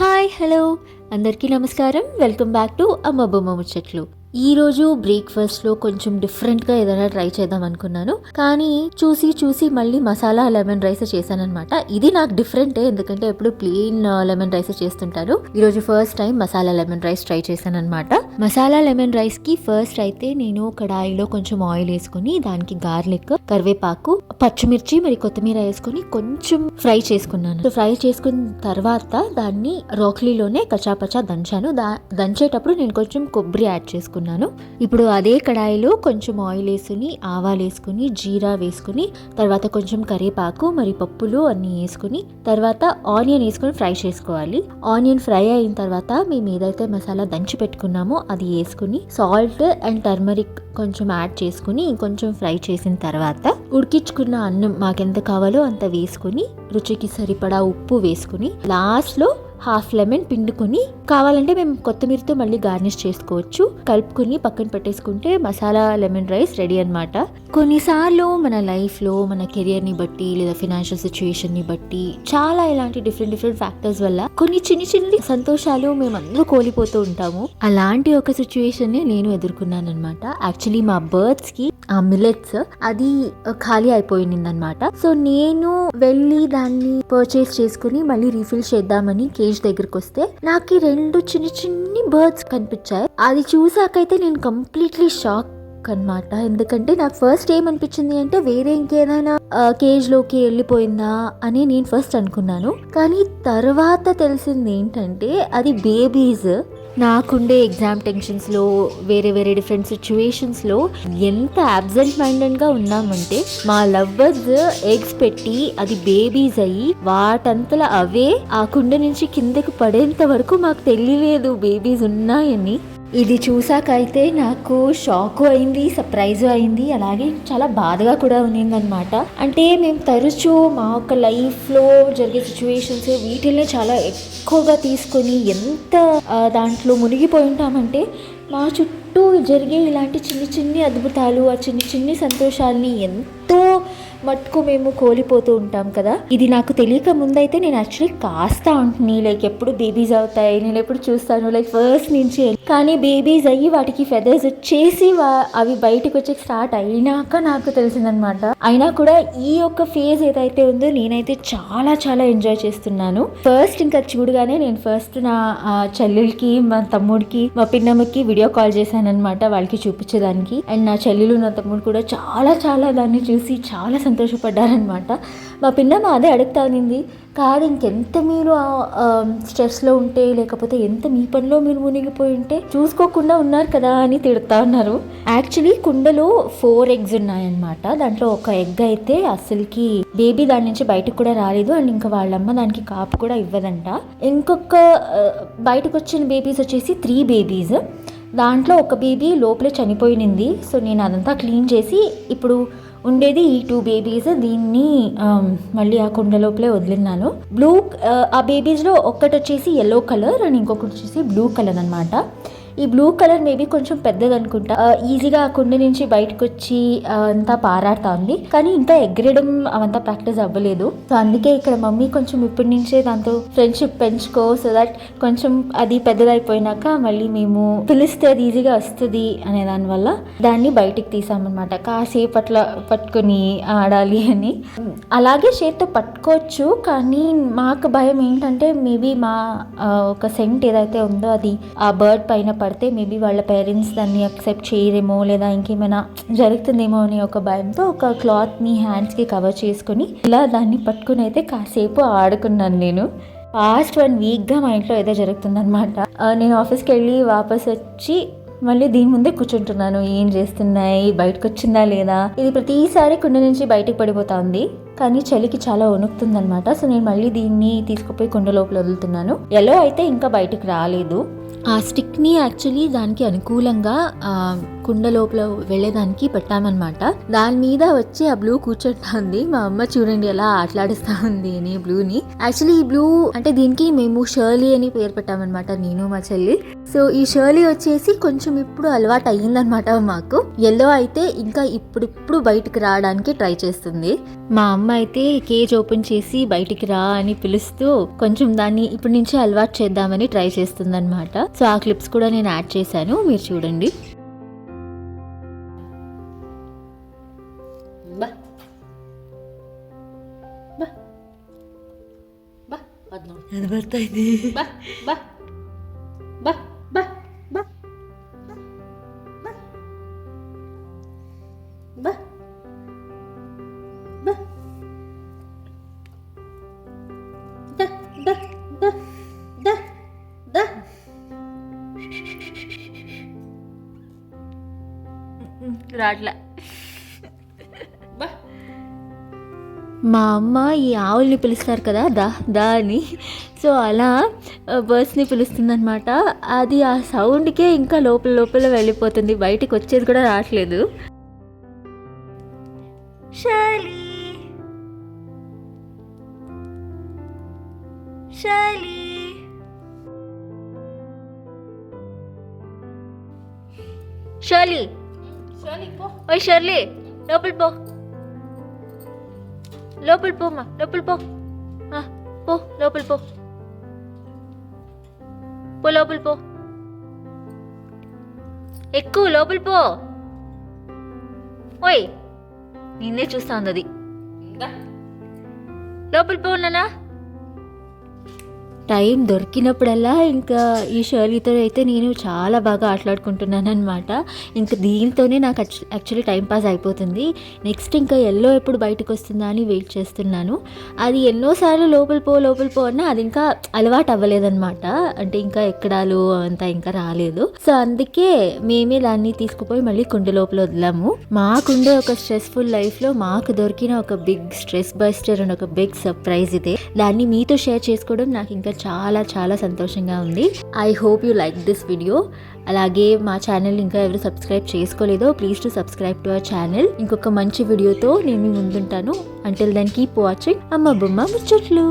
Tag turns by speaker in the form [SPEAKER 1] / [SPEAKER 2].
[SPEAKER 1] Hi hello. అందరికీ నమస్కారం. Welcome back to అమ్మ బొమ్మ ముచ్చట్లు. ఈరోజు బ్రేక్ఫాస్ట్లో కొంచెం డిఫరెంట్గా ఏదైనా ట్రై చేద్దాం అనుకున్నాను. కానీ చూసి చూసి మళ్ళీ మసాలా లెమన్ రైస్ చేశానమాట ఇది నాకు డిఫరెంటే ఎందుకంటే ఎప్పుడు ప్లెయిన్ లెమన్ రైస్ చేస్తుంటారు. ఈరోజు first time masala lemon rice try చేశానమాట masala lemon రైస్కి ఫస్ట్ అయితే నేను కడాయిలో కొంచెం ఆయిల్ వేసుకొని దానికి గార్లిక్ కరివేపాకు పచ్చిమిర్చి మరి కొత్తిమీర వేసుకొని కొంచెం ఫ్రై చేసుకున్నాను. ఫ్రై చేసుకున్న తర్వాత దాన్ని రోక్లీలోనే కచాపచా దంచాను. దా దంచేటప్పుడు నేను కొంచెం కొబ్బరి యాడ్ చేసుకున్నాను. ఇప్పుడు అదే కడాయిలో కొంచెం ఆయిల్ వేసుకుని ఆవాలు వేసుకుని జీరా వేసుకుని తర్వాత కొంచెం కరివేపాకు మరి పప్పులు అన్ని వేసుకుని తర్వాత ఆనియన్ వేసుకుని ఫ్రై చేసుకోవాలి. ఆనియన్ ఫ్రై అయిన తర్వాత మేము ఏదైతే మసాలా దంచి పెట్టుకున్నామో అది వేసుకుని సాల్ట్ అండ్ టర్మరిక్ కొంచెం యాడ్ చేసుకుని కొంచెం ఫ్రై చేసిన తర్వాత ఉడికించుకున్న అన్నం మాకెంత కావాలో అంత వేసుకుని రుచికి సరిపడా ఉప్పు వేసుకుని లాస్ట్లో హాఫ్ లెమన్ పిండుకొని కావాలంటే మేము కొత్తిమీరతో మళ్ళీ గార్నిష్ చేసుకోవచ్చు. కలుపుకొని పక్కన పెట్టేసుకుంటే మసాలా లెమన్ రైస్ రెడీ అన్నమాట. కొన్నిసార్లు మన లైఫ్లో మన కెరియర్ని బట్టి లేదా ఫినాన్షియల్ సిచ్యువేషన్ని బట్టి చాలా ఇలాంటి డిఫరెంట్ డిఫరెంట్ ఫ్యాక్టర్స్ వల్ల కొన్ని చిన్ని చిన్ని సంతోషాలు మేము అందరూ కోల్పోతూ ఉంటాము. అలాంటి ఒక సిచ్యువేషన్ నేను ఎదుర్కొన్నాను అనమాట యాక్చువల్లీ మా బర్డ్స్కి ఆ మిలెట్స్ అది ఖాళీ అయిపోయింది అనమాట సో నేను వెళ్ళి దాన్ని పర్చేస్ చేసుకుని మళ్ళీ రీఫిల్ చేద్దామని స్టేజ్ దగ్గరకు వస్తే నాకు రెండు చిన్న చిన్ని బర్డ్స్ కనిపించాయి. అది చూసాకైతే నేను కంప్లీట్లీ షాక్ అన్నమాట. ఎందుకంటే నాకు ఫస్ట్ ఏమనిపించింది అంటే వేరే ఇంకేదైనా కేజ్లోకి వెళ్ళిపోయిందా అని నేను ఫస్ట్ అనుకున్నాను. కానీ తర్వాత తెలిసింది ఏంటంటే అది బేబీస్. నాకుండే ఎగ్జామ్ టెన్షన్స్లో వేరే వేరే డిఫరెంట్ సిచ్యువేషన్స్లో ఎంత అబ్జెంట్ మైండెడ్గా ఉన్నామంటే మా లవ్వర్స్ ఎగ్స్ పెట్టి అది బేబీస్ అయ్యి వాటంతల అవే ఆ కుండ నుంచి కిందకి పడేంత వరకు మాకు తెలియలేదు బేబీస్ ఉన్నాయని. ఇది చూసాకైతే నాకు షాకు అయింది సర్ప్రైజ్ అయింది అలాగే చాలా బాధగా కూడా ఉన్నిందనమాట అంటే మేము తరచూ మా యొక్క లైఫ్లో జరిగే సిచ్యువేషన్స్ వీటిల్ని చాలా ఎక్కువగా తీసుకొని ఎంత దాంట్లో మునిగిపోయి ఉంటామంటే మా చుట్టూ జరిగే ఇలాంటి చిన్ని చిన్ని అద్భుతాలు ఆ చిన్ని చిన్ని సంతోషాల్ని ఎంతో మట్టుకు మేము కోల్పోతూ ఉంటాం కదా. ఇది నాకు తెలియక ముందైతే నేను యాక్చువల్లీ కాస్త ఉంటుంది లైక్ ఎప్పుడు బేబీస్ అవుతాయి నేను ఎప్పుడు చూస్తాను లైక్ ఫస్ట్ నుంచి. కానీ బేబీస్ అయ్యి వాటికి ఫెదర్స్ వచ్చేసి అవి బయటకు వచ్చి స్టార్ట్ అయినాక నాకు తెలిసిందనమాట అయినా కూడా ఈ యొక్క ఫేజ్ ఏదైతే ఉందో నేనైతే చాలా చాలా ఎంజాయ్ చేస్తున్నాను. ఫస్ట్ ఇంకా చూడగానే నేను ఫస్ట్ నా చెల్లెలకి మా తమ్ముడికి మా పిన్నమ్మకి వీడియో కాల్ చేశాను అనమాట వాళ్ళకి చూపించేదానికి. అండ్ నా చెల్లెలు నా తమ్ముడు కూడా చాలా చాలా దాన్ని చూసి చాలా సంతోషపడ్డారనమాట మా పిన్నమ్మ అదే అడుగుతాన్నింది కాదు ఇంకెంత మీరు స్ట్రెస్లో ఉంటే లేకపోతే ఎంత మీ పనిలో మీరు మునిగిపోయి ఉంటే చూసుకోకుండా ఉన్నారు కదా అని తిడతా ఉన్నారు. యాక్చువల్లీ కుండలో ఫోర్ ఎగ్స్ ఉన్నాయన్నమాట. దాంట్లో ఒక ఎగ్ అయితే అసలుకి బేబీ దాని నుంచి బయటకు కూడా రాలేదు. అండ్ ఇంకా వాళ్ళమ్మ దానికి కాపు కూడా ఇవ్వదంట. ఇంకొక బయటకు వచ్చిన బేబీస్ వచ్చేసి త్రీ బేబీస్. దాంట్లో ఒక బేబీ లోపలే చనిపోయినింది. సో నేను అదంతా క్లీన్ చేసి ఇప్పుడు ఉండేది ఈ టూ బేబీస్ దీన్ని మళ్ళీ ఆ కుండ లోపలే వదిలినాను బ్లూ ఆ బేబీస్లో ఒక్కటి వచ్చేసి ఎల్లో కలర్ అండ్ ఇంకొకటి వచ్చేసి బ్లూ కలర్ అనమాట ఈ బ్లూ కలర్ మేబీ కొంచెం పెద్దది అనుకుంటా. ఈజీగా ఆ కుండ నుంచి బయటకు వచ్చి అంతా పారాడుతా ఉంది కానీ ఇంకా ఎగ్గరడం అవంతా ప్రాక్టీస్ అవ్వలేదు. సో అందుకే ఇక్కడ మమ్మీ కొంచెం ఇప్పటి నుంచే దాంతో ఫ్రెండ్షిప్ పెంచుకో సో దట్ కొంచెం అది పెద్దదైపోయినాక మళ్ళీ మేము పిలిస్తే అది ఈజీగా వస్తుంది అనే దానివల్ల దాన్ని బయటికి తీసామన్నమాట. కాసేపు అట్లా పట్టుకొని ఆడాలి అని. అలాగే చేతితో పట్టుకోవచ్చు కానీ మాకు భయం ఏంటంటే మేబీ మా ఒక సెంట్ ఏదైతే ఉందో అది ఆ బర్డ్ పైన పడితే మేబీ వాళ్ళ పేరెంట్స్ దాన్ని అక్సెప్ట్ చేయరేమో లేదా ఇంకేమైనా జరుగుతుందేమో అనే ఒక భయంతో ఒక క్లాత్ని హ్యాండ్స్కి కవర్ చేసుకొని ఇలా దాన్ని పట్టుకుని అయితే కాసేపు ఆడుకున్నాను నేను. పాస్ట్ వన్ వీక్గా మా ఇంట్లో ఏదో జరుగుతుందనమాట నేను ఆఫీస్కి వెళ్ళి వాపస్ వచ్చి మళ్ళీ దీని ముందే కూర్చుంటున్నాను. ఏం చేస్తున్నాయి? బయటకు వచ్చిందా లేదా? ఇది ప్రతిసారి కుండ నుంచి బయటకు పడిపోతుంది. కానీ చలికి చాలా వణుకుతుందనమాట సో నేను మళ్ళీ దీన్ని తీసుకుపోయి కుండ లోపల వదులుతున్నాను. ఎల్లో అయితే ఇంకా బయటకు రాలేదు. ఆ స్టిక్ని యాక్చువల్లీ దానికి అనుకూలంగా కుండ లోపల వెళ్ళేదానికి పెట్టామన్నమాట. దాని మీద వచ్చి ఆ బ్లూ కూర్చుంటుంది మా అమ్మ చూడండి ఎలా ఆటలాడిస్తా ఉంది అని బ్లూని. యాక్చువల్లీ ఈ బ్లూ అంటే దీనికి మేము షర్లీ అని పేరు పెట్టామన్నమాట నేను మా చెల్లి. సో ఈ షర్లీ వచ్చేసి కొంచెం ఇప్పుడు అలవాటు అయ్యిందనమాట మాకు. ఎల్లో అయితే ఇంకా ఇప్పుడిప్పుడు బయటికి రావడానికి ట్రై చేస్తుంది. మా అమ్మ అయితే కేజ్ ఓపెన్ చేసి బయటికి రా అని పిలుస్తూ కొంచెం దాన్ని ఇప్పటి నుంచి అలవాటు చేద్దామని ట్రై చేస్తుంది అనమాట సో ఆ క్లిప్స్ కూడా నేను యాడ్ చేశాను. మీరు చూడండి.
[SPEAKER 2] బా. బా. బా. అది ನೋಡು.
[SPEAKER 1] రాట్లా.
[SPEAKER 2] బా.
[SPEAKER 1] మా అమ్మ ఈ ఆవుల్ని పిలుస్తారు కదా దా దా అని. సో అలా బర్డ్స్ని పిలుస్తుందనమాట అది ఆ సౌండ్కే ఇంకా లోపల లోపల వెళ్ళిపోతుంది. బయటికి వచ్చేది కూడా రావట్లేదు. షాలి షాలి షర్లీ
[SPEAKER 2] సోని పో
[SPEAKER 1] ఓయ్ షర్లీ లోపల పో లోపల పోమ్మా లోపల పో పో లోపల పో పో లోపల పో ఎక్కువ లోపల పో ఓయ్ నిన్నే చూస్తా ఉంది అది
[SPEAKER 2] దా
[SPEAKER 1] లోపల పో నానా టైం దొరికినప్పుడల్లా ఇంకా ఈ షర్లీతో అయితే నేను చాలా బాగా ఆటలాడుకుంటున్నాను అనమాట ఇంకా దీంతోనే నాకు యాక్చువల్లీ టైం పాస్ అయిపోతుంది. నెక్స్ట్ ఇంకా ఎల్లో ఎప్పుడు బయటకు వస్తుందా అని వెయిట్ చేస్తున్నాను. అది ఎన్నోసార్లు లోపల పో లోపల పో అన్నా అది ఇంకా అలవాటు అవ్వలేదన్నమాట అంటే ఇంకా ఎక్కడాలు అంతా ఇంకా రాలేదు. సో అందుకే మేమే దాన్ని తీసుకుపోయి మళ్ళీ కుండ లోపల వదిలాము. మాకుండే ఒక స్ట్రెస్ఫుల్ లైఫ్లో మాకు దొరికిన ఒక బిగ్ స్ట్రెస్ బస్టర్ అండ్ ఒక బిగ్ సర్ప్రైజ్ ఇదే. దాన్ని మీతో షేర్ చేసుకోవడం నాకు ఇంకా చాలా చాలా సంతోషంగా ఉంది. I hope you like this video అలాగే మా ఛానల్ ఇంకా ఎవరు subscribe చేసుకోలేదో please to subscribe to our channel ఇంకొక మంచి వీడియోతో నేను ముందుంటాను. అంటిల్ దెన్ కీప్ వాచింగ్ అమ్మ బొమ్మ ముచ్చట్లు.